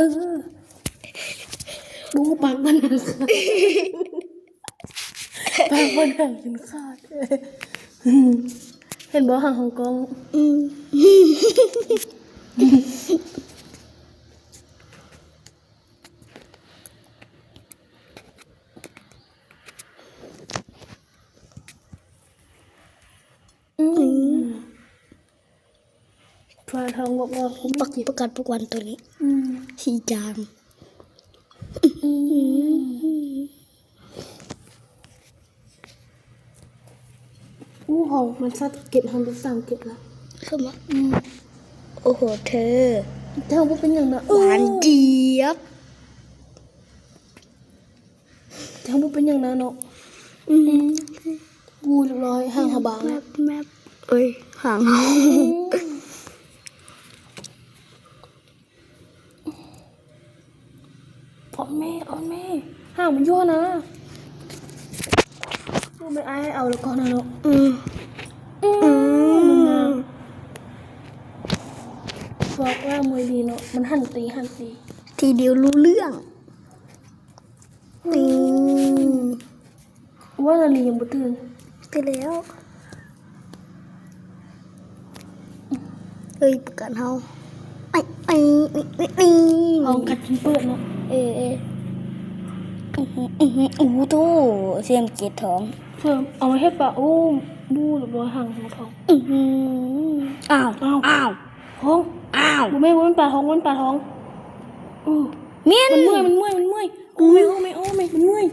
ออดูปากมันหันขาดปากมันหันจนขาดเห็นบ่ห่างของกล้องอืม อืม ปลาทองบอกว่ากูปไม่ระเจ็บประกันทุกวันตัวนี้อืมสีจางอู้หองมันซัดเก็บทำเป็นสามเก็บละเข้ามาโอ้โหเธอเท่าว่าเป็นอย่างนั้นหวานเจี๊ยบเท่าว่าเป็นอย่างนั้นเนาะอืมกูเรียบร้อยห่างหาบางแมบแมบเอ้ยห่างเอา อ่อนแม่อ่อนแม่ห่างมันยั่วนะกูไม่อายให้เอาแล้วก็นะเนาะอืมอือืมมบอกว่ามวยดีเนาะมันหันตีหันตีทีเดียวรู้เรื่องนี่ว่านาลียังบ่ตื่นไปแล้วเอ้ยประกันเฮาไอ้ไอ้นี่นี่นี่เอากัดจนเปิดเนาะ เออเอออือหืออือหืออู้โตเสียมเกตท้อง เพิ่มเอาไว้ให้ปลาโอ้มบูเรียบร้อยห่างหัวทองอือหืออ้าวอ้าวอ้าวท้องอ้าวบ่แม่บ่เป็นปลาท้องบ่เป็นปลาท้องอือเมียนมันเมื่อยมันเมื่อยมันเมื่อยโอ้ไม่โอ้ไม่โอ้ไม่มันเมื่อย